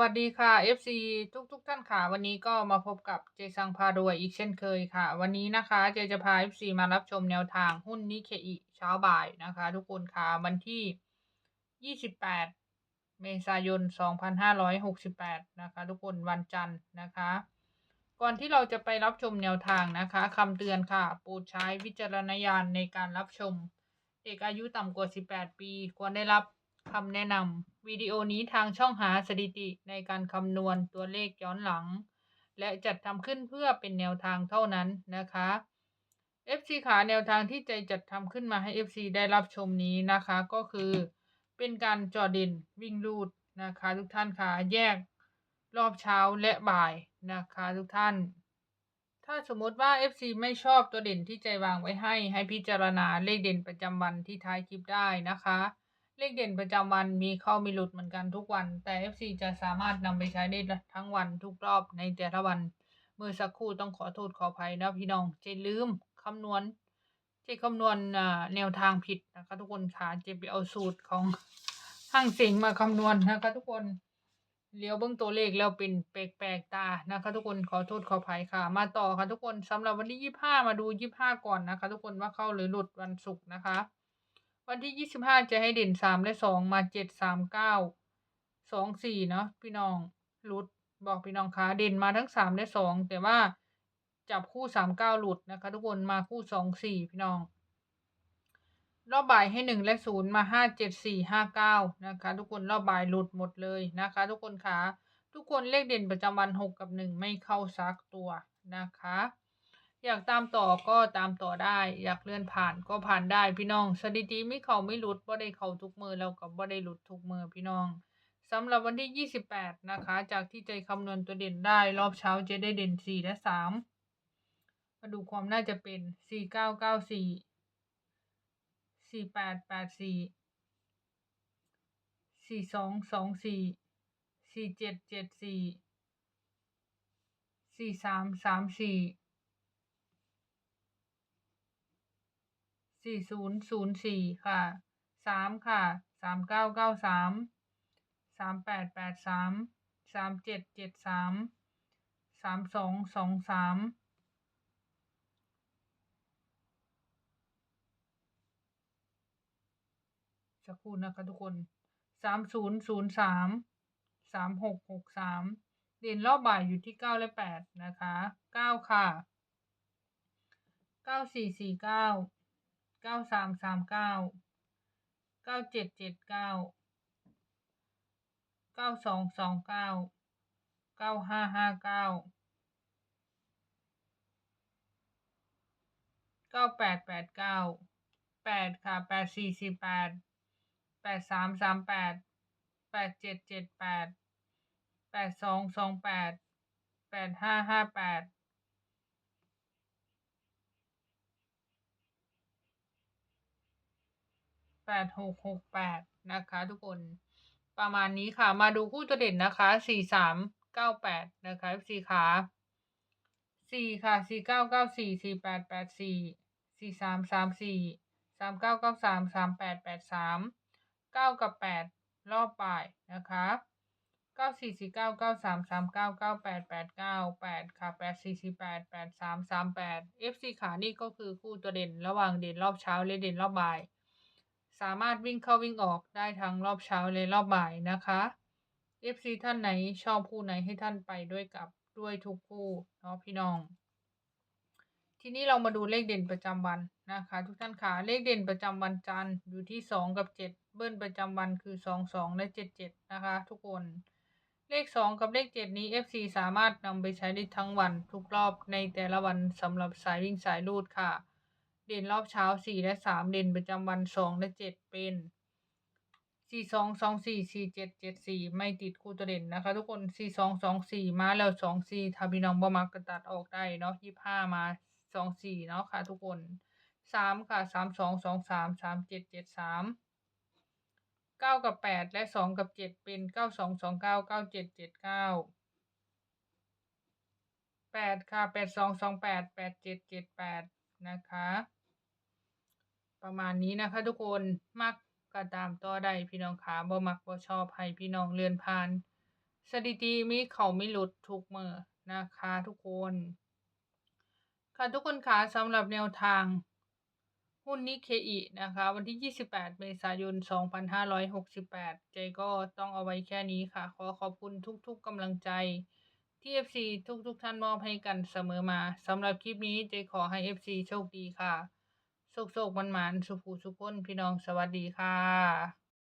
วัสดีค่ะ FC ทุกทุกท่านค่ะ วันนี้ก็มาพบกับเจซังพารวยอีกเช่นเคยค่ะ วันนี้นะคะเจจะพา FC มารับชมแนวทางหุ้นนิเคอิเช้าบ่ายนะคะ ทุกคนค่ะ วันที่ 28 เมษายน 2568 นะคะ ทุกคนวันจันทร์นะคะ ก่อนที่เราจะไปรับชมแนวทางนะคะคำเตือนค่ะ โปรดใช้วิจารณญาณในการรับชม เด็กอายุต่ำกว่า 18 ปี ควรได้รับคำแนะนำ วิดีโอนี้ทางช่องหาสถิติในการคำนวณตัวเลขย้อนหลัง และจัดทำขึ้นเพื่อเป็นแนวทางเท่านั้นนะคะ FC ขาแนวทางที่ใจจัดทำขึ้นมาให้ FC ได้รับชมนี้นะคะ ก็คือเป็นการจอเด่นวิ่งรูดนะคะทุกท่านค่ะแยกรอบเช้าและบ่ายนะคะทุกท่าน ถ้าสมมติว่า FC ไม่ชอบตัวเด่นที่ใจวางไว้ให้ ให้พิจารณาเลขเด่นประจำวันที่ท้ายคลิปได้นะคะ เลขเด่นประจำวันมีเข้ามีหลุดเหมือนกันทุกวัน แต่ FC จะสามารถนำไปใช้ได้ทั้งวันทุกรอบในแต่ละวัน เมื่อสักครู่ต้องขอโทษขออภัยนะพี่น้องเจลืมคำนวณเจคำนวณอ่าแนวทางผิดนะคะทุกคนค่ะเจไปเอาสูตรของห้างเสียงมาคำนวณนะคะทุกคนเลี้ยวเบื้องตัวเลขแล้วเป็นแปลกๆตานะคะ ทุกคนขอโทษขออภัยค่ะ มาต่อค่ะทุกคนสำหรับวันที่ยี่ห้ามาดูยี่ห้าก่อนนะคะ ทุกคนว่าเข้าหรือหลุดวันศุกร์นะคะ วันที่ยี่สิบห้าจะให้เด่นสามและสองมาเจ็ดสามเก้าสองสี่เนาะพี่น้องหลุดบอกพี่น้องคะเด่นมาทั้งสามและสองแต่ว่าจับคู่สามเก้าหลุดนะคะ ทุกคนมาคู่สองสี่พี่น้อง รอบบ่ายให้หนึ่งและศูนย์มาห้าเจ็ดสี่ห้าเก้านะคะ ทุกคนรอบบ่ายหลุดหมดเลยนะคะ ทุกคนคะทุกคนเลขเด่นประจำวันหกกับหนึ่งไม่เข้าซักตัวนะคะ อยากตามต่อก็ตามต่อได้ อยากเลื่อนผ่านก็ผ่านได้พี่น้อง สถิติไม่เขาไม่หลุดบ่ได้เขาทุกมือแล้วกับ่ได้หลุดทุกมือพี่น้องสำหรับวันที่ 28 นะคะ จากที่ใจคำนวณตัวเด่นได้รอบเช้าจะได้เด่น 4 และ 3 มาดูความน่าจะเป็น 4994 4884 4224 4774 4334 สี่ศูนย์ศูนย์สี่ค่ะสามค่ะสามเก้าเก้าสามสามแปดแปดสามสามเจ็ดเจ็ดสามสามสองสองสามสักครู่นะคะทุกคนสามศูนย์ศูนย์สามสามหกหกสามเด่นรอบบ่ายอยู่ที่เก้าและแปดนะคะเก้าค่ะเก้าสี่สี่เก้า ก้าสามสามเก้าเก้าเจ็ดเจ็ดเก้าเก้าสองสองเก้าเก้าห้าห้าเก้าเก้าแปดแปดเก้าแปดค่ะแปดสี่สี่แปดแปดสามสามแปดแปดเจ็ดเจ็ดแปดแปดสองสองแปดแปดห้าห้าแปดแป ดหกหกแปดนะคะ ทุกคน ประมาณนี้ค่ะ มาดูคู่ตัวเด่นนะคะสี่สามเก้าแปดนะคะสี่ขาสี่ค่ะสี่เก้าเก้าสี่สี่แปดแปดสี่สี่สามสามสี่สามเก้าเก้าสามสามแปดแปดสามเก้ากับแปดรอบบ่ายนะคะเก้าสี่สี่เก้าเก้าสามสามเก้าเก้าแปดแปดเก้าแปดค่ะแปดสี่สี่แปดแปดสามสามแปด FC ขานี่ก็คือคู่ตัวเด่นระหว่างเด่นรอบเช้าและเด่นรอบบ่าย สามารถวิ่งเข้าวิ่งออกได้ทั้งรอบเช้าและรอบบ่ายนะคะ FC ท่านไหนชอบคู่ไหนให้ท่านไปด้วยกับด้วยทุกคู่เนาะพี่น้อง ทีนี้เรามาดูเลขเด่นประจำวันนะคะ ทุกท่านค่ะเลขเด่นประจำวันจันทร์อยู่ที่สองกับเจ็ดเบิ้ลประจำวันคือสองสองและเจ็ดเจ็ดนะคะ ทุกคนเลขสองกับเลขเจ็ดนี้ FC สามารถนำไปใช้ได้ทั้งวันทุกรอบในแต่ละวันสำหรับสายวิ่งสายรูดค่ะ เด่นรอบเช้าสี่และสามเด่นประจำวันสองและเจ็ดเป็นสี่สองสองสี่สี่เจ็ดเจ็ดสี่ไม่ติดคู่ตัวเด่นนะคะ ทุกคนสี่สองสองสี่มาแล้วสองสี่ถ้าพี่น้องบ่มักก็ตัดออกได้เนาะยี่ห้ามาสองสี่เนาะค่ะ ทุกคนสามค่ะสามสองสองสามสามเจ็ดเจ็ดสามเก้ากับแปดและสองกับเจ็ดเป็นเก้าสองสองเก้าเก้าเจ็ดเจ็ดเก้าแปดค่ะแปดสองสองแปดแปดเจ็ดเจ็ดแปด นะคะ ประมาณนี้นะคะ ทุกคนมักก็ตามต่อได้พี่น้องขาบ่มักบ่ชอบให้พี่น้องเลื่อนผ่าน สถิติมีเขาไม่หลุดทุกมือนะคะ ทุกคน ค่ะทุกคนคะสำหรับแนวทางหุ้นนิเคอินะคะ วันที่ 28 เมษายน 2568เจก็ต้องเอาไว้แค่นี้ค่ะ ขอขอบคุณทุกๆกำลังใจ ที่ FC ทุกๆท่านมอบให้กันเสมอมาสำหรับคลิปนี้เจขอให้ FC โชคดีค่ะ โชคๆมันๆสุขูสุขคนพี่น้องสวัสดีค่ะ